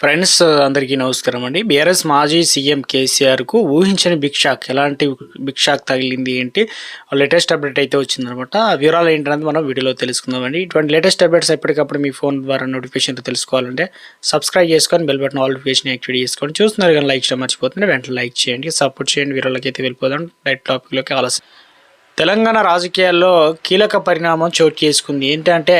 Friends అందరికీ నమస్కారం అండి. బీఆర్ఎస్ మాజీ సీఎం కేసీఆర్కు ఊహించని బిగ్ షాక్ ఎలాంటి బిగ్ షాక్ తగిలింది ఏంటి? లేటెస్ట్ అప్డేట్ అయితే వచ్చిందనమాట. ఆ వివరాలు ఏంటనేది మనం వీడియోలో తెలుసుకుందామండి ఇటువంటి లేటెస్ట్ అప్డేట్స్ ఎప్పటికప్పుడు మీ ఫోన్ ద్వారా నోటిఫికేషన్ తెలుసుకోవాలంటే సబ్స్క్రైబ్ చేసుకొని బెల్ బటన్ నోటిఫికేషన్ యాక్టివేట్ చేసుకొని చూస్తున్నారు కానీ లైక్ చేయడం మర్చిపోతుంది వెంటనే లైక్ చేయండి. సపోర్ట్ చేయండి. వీడియోలోకి అయితే వెళ్ళిపోదాం. డైట్ టాపిక్లోకి ఆలస్యం. తెలంగాణ రాజకీయాల్లో కీలక పరిణామం చోటు చేసుకుంది. ఏంటంటే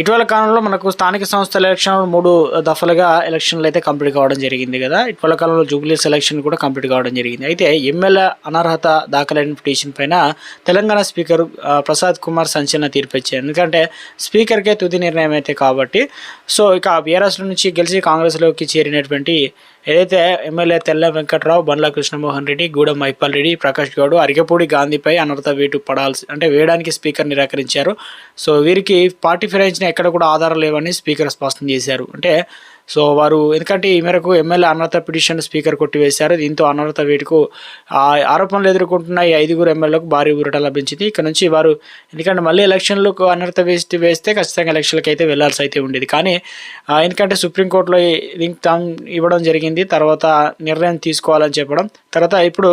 ఇటీవల కాలంలో మనకు స్థానిక సంస్థల ఎలక్షన్లు మూడు దఫలుగా ఎలక్షన్లు అయితే కంప్లీట్ కావడం జరిగింది కదా. ఇటీవల కాలంలో జూబ్లీస్ ఎలక్షన్ కూడా కంప్లీట్ కావడం జరిగింది. అయితే ఎమ్మెల్యే అనర్హత దాఖలైన పిటిషన్ పైన తెలంగాణ స్పీకర్ ప్రసాద్ కుమార్ సంచలన తీర్పు ఇచ్చారు. ఎందుకంటే స్పీకర్కే తుది నిర్ణయం అయితే కాబట్టి. సో ఇక బీఆర్ఎస్ నుంచి గెలిచి కాంగ్రెస్లోకి చేరినటువంటి ఏదైతే ఎమ్మెల్యే తెల్ల వెంకట్రావు బండ్ల కృష్ణమోహన్ రెడ్డి గూడెం మైపాల్ రెడ్డి ప్రకాష్ గౌడ్ అరిగపూడి గాంధీపై అనర్థ వేటు పడాల్సి అంటే వేయడానికి స్పీకర్ నిరాకరించారు. సో వీరికి పార్టీ ఫిరాయించిన ఎక్కడ కూడా ఆధారం లేవని స్పీకర్ స్పష్టం చేశారు. అంటే సో వారు ఎందుకంటే ఈ మేరకు ఎమ్మెల్యే అనర్హత పిటిషన్ స్పీకర్ కొట్టివేశారు. దీంతో అనర్హత వేటుకు ఆ ఆరోపణలు ఎదుర్కొంటున్న ఈ ఐదుగురు ఎమ్మెల్యేలకు భారీ ఊరట లభించింది. ఇక్కడ నుంచి వారు ఎందుకంటే మళ్ళీ ఎలక్షన్లకు అనర్హత వేసి వేస్తే ఖచ్చితంగా ఎలక్షన్లకు అయితే వెళ్ళాల్సి అయితే ఉండేది. కానీ ఎందుకంటే సుప్రీంకోర్టులో లింక్ తాము ఇవ్వడం జరిగింది. తర్వాత నిర్ణయం తీసుకోవాలని చెప్పడం. తర్వాత ఇప్పుడు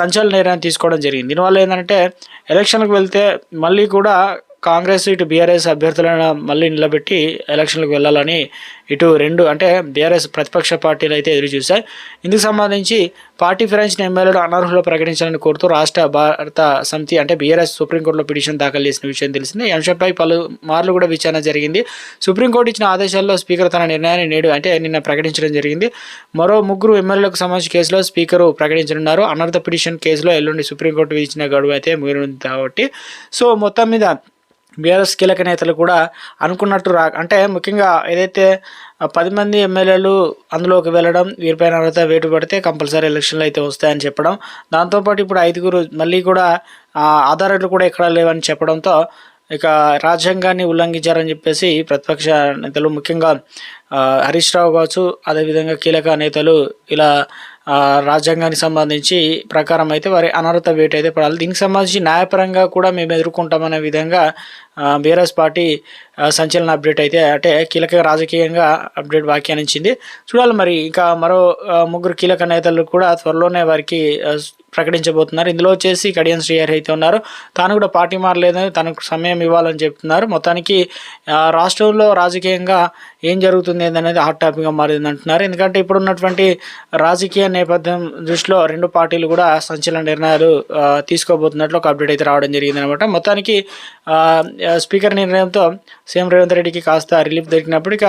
సంచలన నిర్ణయం తీసుకోవడం జరిగింది. దీనివల్ల ఏంటంటే ఎలక్షన్లకు వెళ్తే మళ్ళీ కూడా కాంగ్రెస్ ఇటు బీఆర్ఎస్ అభ్యర్థులను మళ్ళీ నిలబెట్టి ఎలక్షన్లకు వెళ్ళాలని ఇటు రెండు అంటే బీఆర్ఎస్ ప్రతిపక్ష పార్టీలు అయితే ఎదురు చూశాయి. ఇందుకు సంబంధించి పార్టీ ఫిరాయించిన ఎమ్మెల్యేలు అనర్హులు ప్రకటించాలని కోరుతూ రాష్ట్ర భారత సమితి అంటే బీఆర్ఎస్ సుప్రీంకోర్టులో పిటిషన్ దాఖలు చేసిన విషయం తెలిసింది. ఈ అంశంపై పలు మార్లు కూడా విచారణ జరిగింది. సుప్రీంకోర్టు ఇచ్చిన ఆదేశాల్లో స్పీకర్ తన నిర్ణయాన్ని నేడు అంటే నిన్న ప్రకటించడం జరిగింది. మరో ముగ్గురు ఎమ్మెల్యేలకు సంబంధించిన కేసులో స్పీకరు ప్రకటించనున్నారు. అనర్హత పిటిషన్ కేసులో ఎల్లుండి సుప్రీంకోర్టు విధించిన గడువు అయితే ముగిరింది కాబట్టి. సో మొత్తం మీద బీఆర్ఎస్ కీలక నేతలు కూడా అనుకున్నట్టు రా అంటే ముఖ్యంగా ఏదైతే పది మంది ఎమ్మెల్యేలు అందులోకి వెళ్ళడం వీరిపైన అర్హత వేటు పడితే కంపల్సరీ ఎలక్షన్లు అయితే వస్తాయని చెప్పడం దాంతోపాటు ఇప్పుడు ఐదుగురు మళ్ళీ కూడా ఆ, ఆధారాలు కూడా ఎక్కడా లేవని చెప్పడంతో ఇక రాజ్యాంగాన్ని ఉల్లంఘించారని చెప్పేసి ప్రతిపక్ష నేతలు ముఖ్యంగా హరీష్ రావు కావచ్చు అదేవిధంగా కీలక నేతలు ఇలా రాజ్యాంగానికి సంబంధించి ప్రకారం అయితే వారి అనర్హత వేటు అయితే పడాలి. దీనికి సంబంధించి న్యాయపరంగా కూడా మేము ఎదుర్కొంటామనే విధంగా బీఆర్ఎస్ పార్టీ సంచలన అప్డేట్ అయితే అంటే కీలక రాజకీయంగా అప్డేట్ వ్యాఖ్యానించింది. చూడాలి మరి ఇంకా మరో ముగ్గురు కీలక నేతలు కూడా త్వరలోనే వారికి ప్రకటించబోతున్నారు. ఇందులో వచ్చేసి కడియం శ్రీహరి అయితే ఉన్నారు. తాను కూడా పార్టీ మారలేదని తనకు సమయం ఇవ్వాలని చెప్తున్నారు. మొత్తానికి రాష్ట్రంలో రాజకీయంగా ఏం జరుగుతుంది అనేది హాట్ టాపిక్గా మారింది అంటున్నారు. ఎందుకంటే ఇప్పుడు ఉన్నటువంటి రాజకీయ నేపథ్యం దృష్టిలో రెండు పార్టీలు కూడా సంచలన నిర్ణయాలు తీసుకోబోతున్నట్లు ఒక అప్డేట్ అయితే రావడం జరిగింది అనమాట మొత్తానికి స్పీకర్ నిర్ణయంతో సీఎం రేవంత్ రెడ్డికి కాస్త రిలీఫ్ దొరికినప్పుడు ఇక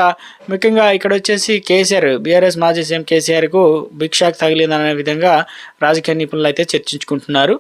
ముఖ్యంగా ఇక్కడ వచ్చేసి కేసీఆర్ బీఆర్ఎస్ మాజీ సీఎం కేసీఆర్కు బిగ్ షాక్ తగిలిందనే విధంగా రాజకీయ నిపుణులు అయితే చర్చించుకుంటున్నారు.